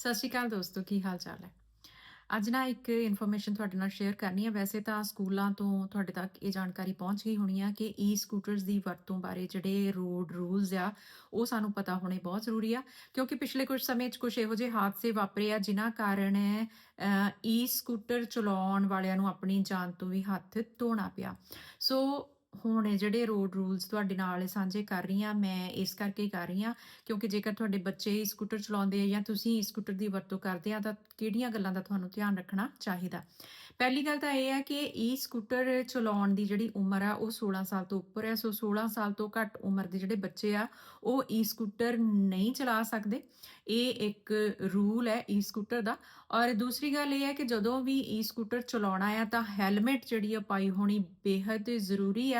ਸਤਿ ਸ਼੍ਰੀ ਅਕਾਲ ਦੋਸਤੋ, ਕੀ ਹਾਲ ਚਾਲ ਹੈ? ਅੱਜ ਨਾ ਇੱਕ ਇਨਫੋਰਮੇਸ਼ਨ ਤੁਹਾਡੇ ਨਾਲ ਸ਼ੇਅਰ ਕਰਨੀ ਹੈ। ਵੈਸੇ ਤਾਂ ਸਕੂਲਾਂ ਤੋਂ ਤੁਹਾਡੇ ਤੱਕ ਇਹ ਜਾਣਕਾਰੀ ਪਹੁੰਚ ਗਈ ਹੋਣੀ ਆ ਕਿ ਈ ਸਕੂਟਰਸ ਦੀ ਵਰਤੋਂ ਬਾਰੇ ਜਿਹੜੇ ਰੋਡ ਰੂਲਸ ਆ, ਉਹ ਸਾਨੂੰ ਪਤਾ ਹੋਣੇ ਬਹੁਤ ਜ਼ਰੂਰੀ ਆ, ਕਿਉਂਕਿ ਪਿਛਲੇ ਕੁਝ ਸਮੇਂ 'ਚ ਕੁਝ ਇਹੋ ਜਿਹੇ ਹਾਦਸੇ ਵਾਪਰੇ ਆ, ਜਿਨ੍ਹਾਂ ਕਾਰਨ ਈ ਸਕੂਟਰ ਚਲਾਉਣ ਵਾਲਿਆਂ ਨੂੰ ਆਪਣੀ ਜਾਨ ਤੋਂ ਵੀ ਹੱਥ ਧੋਣਾ ਪਿਆ। ਸੋ ਹੁਣ ਇਹ ਜਿਹੜੇ ਰੋਡ ਰੂਲਸ ਤੁਹਾਡੇ ਨਾਲ ਸਾਂਝੇ ਕਰ ਰਹੀ ਹਾਂ, ਮੈਂ ਇਸ ਕਰਕੇ ਕਰ ਰਹੀ ਹਾਂ, ਕਿਉਂਕਿ ਜੇਕਰ ਤੁਹਾਡੇ ਬੱਚੇ ਈ ਸਕੂਟਰ ਚਲਾਉਂਦੇ ਆ ਜਾਂ ਤੁਸੀਂ ਈ ਸਕੂਟਰ ਦੀ ਵਰਤੋਂ ਕਰਦੇ ਆ, ਤਾਂ ਕਿਹੜੀਆਂ ਗੱਲਾਂ ਦਾ ਤੁਹਾਨੂੰ ਧਿਆਨ ਰੱਖਣਾ ਚਾਹੀਦਾ? ਪਹਿਲੀ ਗੱਲ ਤਾਂ ਇਹ ਹੈ ਕਿ ਈ ਸਕੂਟਰ ਚਲਾਉਣ ਦੀ ਜਿਹੜੀ ਉਮਰ ਆ, ਉਹ 16 ਸਾਲ ਤੋਂ ਉੱਪਰ ਹੈ, ਸੋ 16 ਸਾਲ ਤੋਂ ਘੱਟ ਉਮਰ ਦੇ ਜਿਹੜੇ ਬੱਚੇ ਆ, ਉਹ ਈ ਸਕੂਟਰ ਨਹੀਂ ਚਲਾ ਸਕਦੇ। ਇਹ ਇੱਕ ਰੂਲ ਹੈ ਈ ਸਕੂਟਰ ਦਾ। ਔਰ ਦੂਸਰੀ ਗੱਲ ਇਹ ਹੈ ਕਿ ਜਦੋਂ ਵੀ ਈ ਸਕੂਟਰ ਚਲਾਉਣਾ ਆ, ਤਾਂ ਹੈਲਮਟ ਜਿਹੜੀ ਆ ਪਾਈ ਹੋਣੀ ਬੇहद ਜ਼ਰੂਰੀ ਹੈ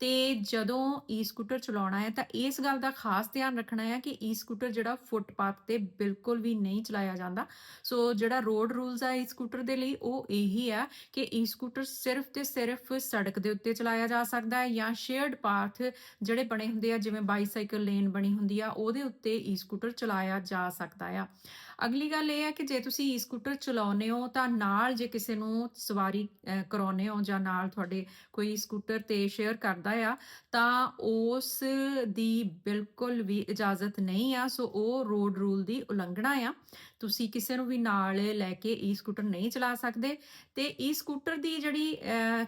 ਤੇ ਜਦੋਂ ਈ ਸਕੂਟਰ ਚਲਾਉਣਾ ਹੈ ਤਾਂ ਇਸ ਗੱਲ ਦਾ ਖਾਸ ਧਿਆਨ ਰੱਖਣਾ ਹੈ ਕਿ ਈ ਸਕੂਟਰ ਜਿਹੜਾ ਫੁੱਟਪਾਥ ਤੇ ਬਿਲਕੁਲ ਵੀ ਨਹੀਂ ਚਲਾਇਆ ਜਾਂਦਾ। ਸੋ ਜਿਹੜਾ ਰੋਡ ਰੂਲਸ ਆ ਈ ਸਕੂਟਰ ਦੇ ਲਈ ਉਹ ਇਹੀ ਆ ਕਿ ਈ ਸਕੂਟਰ ਸਿਰਫ ਤੇ ਸਿਰਫ ਸੜਕ ਦੇ ਉੱਤੇ ਚਲਾਇਆ ਜਾ ਸਕਦਾ ਹੈ ਜਾਂ ਸ਼ੇਅਰਡ ਪਾਥ ਜਿਹੜੇ ਬਣੇ ਹੁੰਦੇ ਆ ਜਿਵੇਂ ਬਾਈਸਾਈਕਲ ਲੇਨ ਬਣੀ ਹੁੰਦੀ ਆ ਉਹਦੇ ਉੱਤੇ ਈ ਸਕੂਟਰ ਚਲਾਇਆ ਜਾ ਸਕਦਾ ਆ। ਅਗਲੀ ਗੱਲ ਇਹ ਹੈ ਕਿ ਜੇ ਤੁਸੀਂ ਈ ਸਕੂਟਰ ਚਲਾਉਂਦੇ ਹੋ ਤਾਂ ਨਾਲ ਜੇ ਕਿਸੇ ਨੂੰ ਸਵਾਰੀ ਅਹ, ਹੋ ਜਾਂ ਨਾਲ ਤੁਹਾਡੇ ਕੋਈ ਸਕੂਟਰ ਤੇ ਸ਼ੇਅਰ ਕਰਦਾ ਆ ਤਾਂ ਉਸ ਦੀ ਬਿਲਕੁਲ ਵੀ ਇਜਾਜ਼ਤ ਨਹੀਂ ਆ ਸੋ ਉਹ ਰੋਡ ਰੂਲ ਦੀ ਉਲੰਘਣਾ ਆ। ਤੁਸੀਂ ਕਿਸੇ ਨੂੰ ਵੀ ਨਾਲ ਲੈ ਕੇ ਈ ਸਕੂਟਰ ਨਹੀਂ ਚਲਾ ਸਕਦੇ ਤੇ ਈ ਸਕੂਟਰ ਦੀ ਜਿਹੜੀ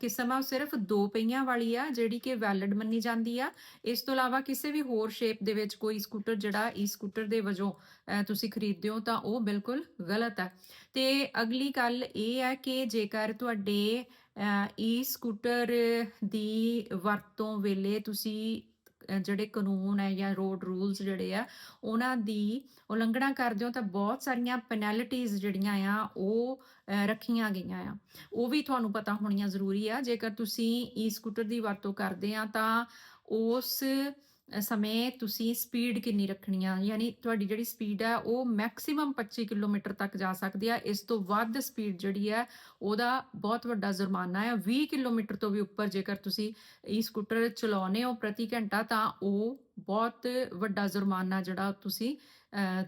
ਕਿਸਮ ਆ ਉਹ ਸਿਰਫ ਦੋ ਪਹੀਆਂ ਵਾਲੀ ਆ ਜਿਹੜੀ ਕਿ ਵੈਲਿਡ ਮੰਨੀ ਜਾਂਦੀ ਆ। ਇਸ ਤੋਂ ਇਲਾਵਾ ਕਿਸੇ ਵੀ ਹੋਰ ਸ਼ੇਪ ਦੇ ਵਿੱਚ ਕੋਈ ਸਕੂਟਰ ਜਿਹੜਾ ਈ ਸਕੂਟਰ ਦੇ ਵਜੋਂ ਅਹ, ਤੁਸੀਂ ਖਰੀਦਦੇ ਹੋ ਤਾਂ ਉਹ ਬਿਲਕੁਲ ਗਲਤ ਹੈ ਤੇ ਅਗਲੀ ਗੱਲ ਇਹ ਹੈ ਕਿ ਜੇਕਰ ਤੁਹਾਡੇ ਈ ਸਕੂਟਰ ਦੀ ਵਰਤੋਂ ਵੇਲੇ ਤੁਸੀਂ ਜਿਹੜੇ ਕਾਨੂੰਨ ਹੈ ਜਾਂ ਰੋਡ ਰੂਲਸ ਜਿਹੜੇ ਆ, ਉਹਨਾਂ ਦੀ ਉਲੰਘਣਾ ਕਰਦੇ ਹੋ ਤਾਂ ਬਹੁਤ ਸਾਰੀਆਂ ਪੈਨਲਟੀਜ਼ ਜਿਹੜੀਆਂ ਆ, ਉਹ ਰੱਖੀਆਂ ਗਈਆਂ ਆ। ਉਹ ਵੀ ਤੁਹਾਨੂੰ ਪਤਾ ਹੋਣੀਆਂ ਜ਼ਰੂਰੀ ਆ, ਜੇਕਰ ਤੁਸੀਂ ਈ ਸਕੂਟਰ ਦੀ ਵਰਤੋਂ ਕਰਦੇ ਆ ਤਾਂ ਉਸ ਸਮੇਂ ਤੁਸੀਂ ਸਪੀਡ ਕਿੰਨੀ ਰੱਖਣੀ ਆ? ਯਾਨੀ ਤੁਹਾਡੀ ਜਿਹੜੀ ਸਪੀਡ ਹੈ ਉਹ ਮੈਕਸਿਮਮ 25 ਕਿਲੋਮੀਟਰ ਤੱਕ ਜਾ ਸਕਦੀ ਆ। ਇਸ ਤੋਂ ਵੱਧ ਸਪੀਡ ਜਿਹੜੀ ਹੈ ਉਹਦਾ ਬਹੁਤ ਵੱਡਾ ਜੁਰਮਾਨਾ ਹੈ 20 ਕਿਲੋਮੀਟਰ ਤੋਂ ਵੀ ਉੱਪਰ ਜੇਕਰ ਤੁਸੀਂ ਇਹ ਸਕੂਟਰ ਚਲਾਉਨੇ ਹੋ ਪ੍ਰਤੀ ਘੰਟਾ, ਤਾਂ ਉਹ ਬਹੁਤ ਵੱਡਾ ਜੁਰਮਾਨਾ ਜਿਹੜਾ ਤੁਸੀਂ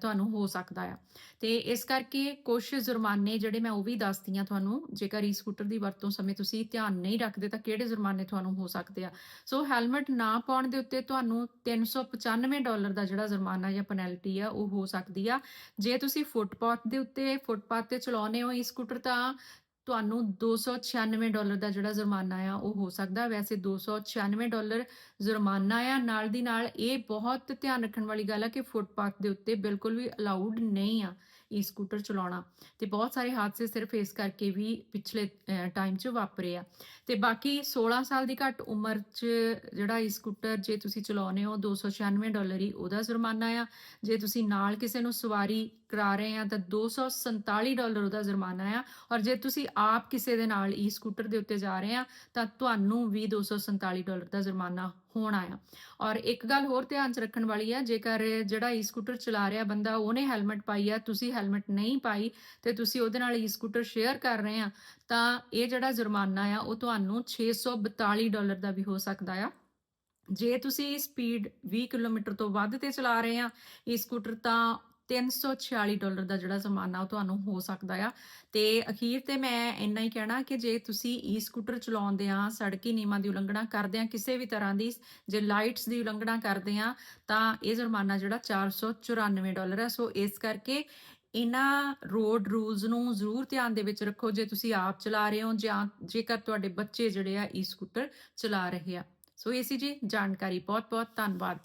ਤੁਹਾਨੂੰ ਹੋ ਸਕਦਾ ਆ। ਤੇ ਇਸ ਕਰਕੇ ਕੁਝ ਜੁਰਮਾਨੇ ਜਿਹੜੇ ਮੈਂ ਉਹ ਵੀ ਦੱਸਦੀ ਆ ਤੁਹਾਨੂੰ, ਜੇਕਰ e ਈ ਸਕੂਟਰ ਦੀ ਵਰਤੋਂ ਸਮੇਂ ਤੁਸੀਂ ਧਿਆਨ ਨਹੀਂ ਰੱਖਦੇ ਤਾਂ ਕਿਹੜੇ ਜੁਰਮਾਨੇ ਤੁਹਾਨੂੰ ਹੋ ਸਕਦੇ ਆ। ਸੋ ਹੈਲਮਟ ਨਾ ਪਾਉਣ ਦੇ ਉੱਤੇ ਤੁਹਾਨੂੰ 395 ਡਾਲਰ ਦਾ ਜਿਹੜਾ ਜੁਰਮਾਨਾ ਜਾਂ ਪੈਨਲਟੀ ਆ, ਉਹ ਹੋ ਸਕਦੀ ਆ। ਜੇ ਤੁਸੀਂ ਫੁੱਟਪਾਥ ਦੇ ਉੱਤੇ ਫੁੱਟਪਾਥ ਤੇ ਚਲਾਉਨੇ ਹੋ e ਈ ਸਕੂਟਰ ਤਾਂ ਤੁਹਾਨੂੰ 296 ਡਾਲਰ ਦਾ ਜਿਹੜਾ ਜੁਰਮਾਨਾ ਆ, ਉਹ ਹੋ ਸਕਦਾ। ਵੈਸੇ 296 ਡਾਲਰ ਜੁਰਮਾਨਾ ਆ, ਨਾਲ ਦੀ ਨਾਲ ਇਹ ਬਹੁਤ ਧਿਆਨ ਰੱਖਣ ਵਾਲੀ ਗੱਲ ਆ ਕਿ ਫੁੱਟਪਾਥ ਦੇ ਉੱਤੇ ਬਿਲਕੁਲ ਵੀ ਅਲਾਉਡ ਨਹੀਂ ਆ ਈ ਸਕੂਟਰ ਚਲਾਉਣਾ। ਤੇ ਬਹੁਤ ਸਾਰੇ ਹਾਦਸੇ ਸਿਰਫ ਇਸ ਕਰਕੇ ਵੀ ਪਿਛਲੇ ਟਾਈਮ 'ਚ ਵਾਪਰੇ ਆ। ਤੇ ਬਾਕੀ 16 ਸਾਲ ਦੀ ਘੱਟ ਉਮਰ 'ਚ ਜਿਹੜਾ ਈ ਸਕੂਟਰ, ਜੇ ਤੁਸੀਂ ਚਲਾਉਨੇ ਹੋ 296 ਡਾਲਰ ਹੀ ਉਹਦਾ ਜੁਰਮਾਨਾ ਆ। ਜੇ ਤੁਸੀਂ ਨਾਲ ਕਿਸੇ ਨੂੰ ਸਵਾਰੀ ਕਰਾ ਰਹੇ ਆ, ਤਾਂ 247 ਡਾਲਰ ਉਹਦਾ ਜੁਰਮਾਨਾ ਆ। ਔਰ ਜੇ ਤੁਸੀਂ ਆਪ ਕਿਸੇ ਦੇ ਨਾਲ ਈ ਸਕੂਟਰ ਦੇ ਉੱਤੇ ਜਾ ਰਹੇ ਆ, ਤਾਂ ਤੁਹਾਨੂੰ ਵੀ 247 ਡਾਲਰ ਦਾ ਜੁਰਮਾਨਾ ਹੋਣਾ ਆ। ਔਰ ਇੱਕ ਗੱਲ ਹੋਰ ਧਿਆਨ 'ਚ ਰੱਖਣ ਵਾਲੀ ਆ, ਜੇਕਰ ਜਿਹੜਾ ਈ ਸਕੂਟਰ ਚਲਾ ਰਿਹਾ ਬੰਦਾ, ਉਹਨੇ ਹੈਲਮਟ ਪਾਈ ਆ, ਤੁਸੀਂ ਹੈਲਮਟ ਨਹੀਂ ਪਾਈ ਤੇ ਤੁਸੀਂ ਉਹਦੇ ਨਾਲ ਈ ਸਕੂਟਰ ਸ਼ੇਅਰ ਕਰ ਰਹੇ ਆ, ਤਾਂ ਇਹ ਜਿਹੜਾ ਜੁਰਮਾਨਾ ਆ, ਉਹ ਤੁਹਾਨੂੰ 642 ਡਾਲਰ ਦਾ ਵੀ ਹੋ ਸਕਦਾ ਆ। ਜੇ ਤੁਸੀਂ ਸਪੀਡ 20 ਕਿਲੋਮੀਟਰ ਤੋਂ ਵੱਧ ਤੇ ਚਲਾ ਰਹੇ ਆ ਈ ਸਕੂਟਰ ਤਾਂ 346 ਡਾਲਰ ਦਾ ਜਿਹੜਾ ਜ਼ਮਾਨਾ ਉਹ ਤੁਹਾਨੂੰ ਹੋ ਸਕਦਾ ਆ। ਤੇ ਅਖੀਰ ਤੇ ਮੈਂ ਇੰਨਾ ਹੀ ਕਹਿਣਾ ਕਿ ਜੇ ਤੁਸੀਂ ਈ ਸਕੂਟਰ ਚਲਾਉਂਦੇ ਆ, ਸੜਕੀ ਨਿਯਮਾਂ ਦੀ ਉਲੰਘਣਾ ਕਰਦੇ ਆ, ਕਿਸੇ ਵੀ ਤਰ੍ਹਾਂ ਦੀ ਜੇ ਲਾਈਟਸ ਦੀ ਉਲੰਘਣਾ ਕਰਦੇ ਆ, ਤਾਂ ਇਹ ਜੁਰਮਾਨਾ ਜਿਹੜਾ 494 ਡਾਲਰ ਹੈ ਸੋ ਇਸ ਕਰਕੇ ਇਹਨਾਂ ਰੋਡ ਰੂਲਸ ਨੂੰ ਜ਼ਰੂਰ ਧਿਆਨ ਦੇ ਵਿੱਚ ਰੱਖੋ ਜੇ ਤੁਸੀਂ ਆਪ ਚਲਾ ਰਹੇ ਹੋ ਜਾਂ ਜੇਕਰ ਤੁਹਾਡੇ ਬੱਚੇ ਜਿਹੜੇ ਆ ਈ ਸਕੂਟਰ ਚਲਾ ਰਹੇ ਆ। ਸੋ ਇਹ ਸੀ ਜੀ, ਜਾਣਕਾਰੀ ਬਹੁਤ ਬਹੁਤ ਧੰਨਵਾਦ।